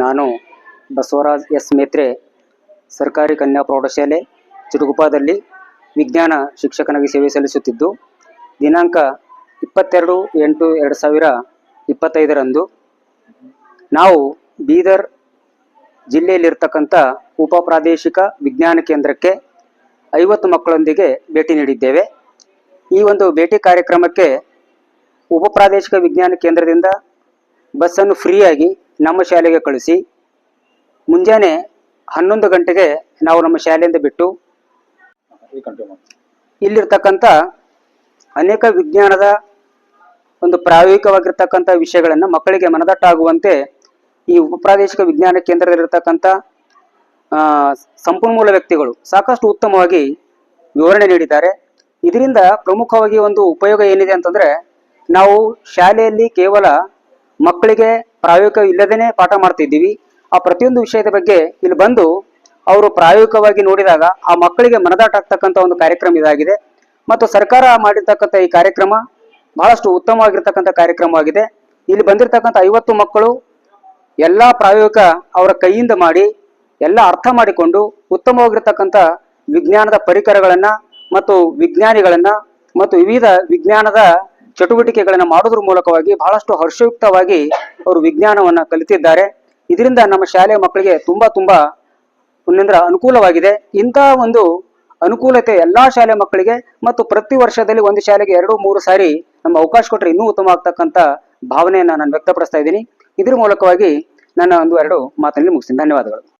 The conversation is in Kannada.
ನಾನು ಬಸವರಾಜ್ ಎಸ್ ಮೇತ್ರೆ, ಸರ್ಕಾರಿ ಕನ್ಯಾ ಪ್ರೌಢಶಾಲೆ ಚಿಟುಗುಪ್ಪದಲ್ಲಿ ವಿಜ್ಞಾನ ಶಿಕ್ಷಕನಾಗಿ ಸೇವೆ ಸಲ್ಲಿಸುತ್ತಿದ್ದು, ದಿನಾಂಕ ಇಪ್ಪತ್ತೆರಡು ಎಂಟು ಎರಡು ಸಾವಿರ ಇಪ್ಪತ್ತೈದರಂದು ನಾವು ಬೀದರ್ ಜಿಲ್ಲೆಯಲ್ಲಿರ್ತಕ್ಕಂಥ ಉಪ ಪ್ರಾದೇಶಿಕ ವಿಜ್ಞಾನ ಕೇಂದ್ರಕ್ಕೆ ಐವತ್ತು ಮಕ್ಕಳೊಂದಿಗೆ ಭೇಟಿ ನೀಡಿದ್ದೇವೆ. ಈ ಒಂದು ಭೇಟಿ ಕಾರ್ಯಕ್ರಮಕ್ಕೆ ಉಪ ಪ್ರಾದೇಶಿಕ ವಿಜ್ಞಾನ ಕೇಂದ್ರದಿಂದ ಬಸ್ಸನ್ನು ಫ್ರೀಯಾಗಿ ನಮ್ಮ ಶಾಲೆಗೆ ಕಳಿಸಿ. ಮುಂಜಾನೆ ಹನ್ನೊಂದು ಗಂಟೆಗೆ ನಾವು ನಮ್ಮ ಶಾಲೆಯಿಂದ ಬಿಟ್ಟು ಇಲ್ಲಿರ್ತಕ್ಕಂಥ ಅನೇಕ ವಿಜ್ಞಾನದ ಒಂದು ಪ್ರಾಯೋಗಿಕವಾಗಿರ್ತಕ್ಕಂಥ ವಿಷಯಗಳನ್ನು ಮಕ್ಕಳಿಗೆ ಮನದಟ್ಟಾಗುವಂತೆ ಈ ಉಪ ಪ್ರಾದೇಶಿಕ ವಿಜ್ಞಾನ ಕೇಂದ್ರದಲ್ಲಿರ್ತಕ್ಕಂಥ ಸಂಪನ್ಮೂಲ ವ್ಯಕ್ತಿಗಳು ಸಾಕಷ್ಟು ಉತ್ತಮವಾಗಿ ವಿವರಣೆ ನೀಡಿದ್ದಾರೆ. ಇದರಿಂದ ಪ್ರಮುಖವಾಗಿ ಒಂದು ಉಪಯೋಗ ಏನಿದೆ ಅಂತಂದರೆ, ನಾವು ಶಾಲೆಯಲ್ಲಿ ಕೇವಲ ಮಕ್ಕಳಿಗೆ ಪ್ರಾಯೋಗಿಕ ಇಲ್ಲದೇನೆ ಪಾಠ ಮಾಡ್ತಿದ್ದೀವಿ. ಆ ಪ್ರತಿಯೊಂದು ವಿಷಯದ ಬಗ್ಗೆ ಇಲ್ಲಿ ಬಂದು ಅವರು ಪ್ರಾಯೋಗಿಕವಾಗಿ ನೋಡಿದಾಗ ಆ ಮಕ್ಕಳಿಗೆ ಮನದಾಟ ಆಗ್ತಕ್ಕಂಥ ಒಂದು ಕಾರ್ಯಕ್ರಮ ಇದಾಗಿದೆ. ಮತ್ತು ಸರ್ಕಾರ ಮಾಡಿರ್ತಕ್ಕಂಥ ಈ ಕಾರ್ಯಕ್ರಮ ಬಹಳಷ್ಟು ಉತ್ತಮವಾಗಿರ್ತಕ್ಕಂಥ ಕಾರ್ಯಕ್ರಮವಾಗಿದೆ. ಇಲ್ಲಿ ಬಂದಿರತಕ್ಕಂಥ ಐವತ್ತು ಮಕ್ಕಳು ಎಲ್ಲ ಪ್ರಾಯೋಗಿಕ ಅವರ ಕೈಯಿಂದ ಮಾಡಿ, ಎಲ್ಲ ಅರ್ಥ ಮಾಡಿಕೊಂಡು, ಉತ್ತಮವಾಗಿರ್ತಕ್ಕಂಥ ವಿಜ್ಞಾನದ ಪರಿಕರಗಳನ್ನು ಮತ್ತು ವಿಜ್ಞಾನಿಗಳನ್ನು ಮತ್ತು ವಿವಿಧ ವಿಜ್ಞಾನದ ಚಟುವಟಿಕೆಗಳನ್ನು ಮಾಡೋದ್ರ ಮೂಲಕವಾಗಿ ಬಹಳಷ್ಟು ಹರ್ಷಯುಕ್ತವಾಗಿ ಅವರು ವಿಜ್ಞಾನವನ್ನ ಕಲಿತಿದ್ದಾರೆ. ಇದರಿಂದ ನಮ್ಮ ಶಾಲೆಯ ಮಕ್ಕಳಿಗೆ ತುಂಬಾ ತುಂಬಾ ಒಂದ್ರ ಅನುಕೂಲವಾಗಿದೆ. ಇಂತಹ ಒಂದು ಅನುಕೂಲತೆ ಎಲ್ಲಾ ಶಾಲೆ ಮಕ್ಕಳಿಗೆ ಮತ್ತು ಪ್ರತಿ ವರ್ಷದಲ್ಲಿ ಒಂದು ಶಾಲೆಗೆ ಎರಡು, ಮೂರು ಸಾರಿ ನಮ್ಮ ಅವಕಾಶ ಕೊಟ್ಟರೆ ಇನ್ನೂ ಉತ್ತಮ ಆಗ್ತಕ್ಕಂಥ ಭಾವನೆಯನ್ನ ನಾನು ವ್ಯಕ್ತಪಡಿಸ್ತಾ ಇದ್ದೀನಿ. ಇದ್ರ ಮೂಲಕವಾಗಿ ನನ್ನ ಒಂದು ಎರಡು ಮಾತಲ್ಲಿ ಮುಗಿಸ್ತೀನಿ. ಧನ್ಯವಾದಗಳು.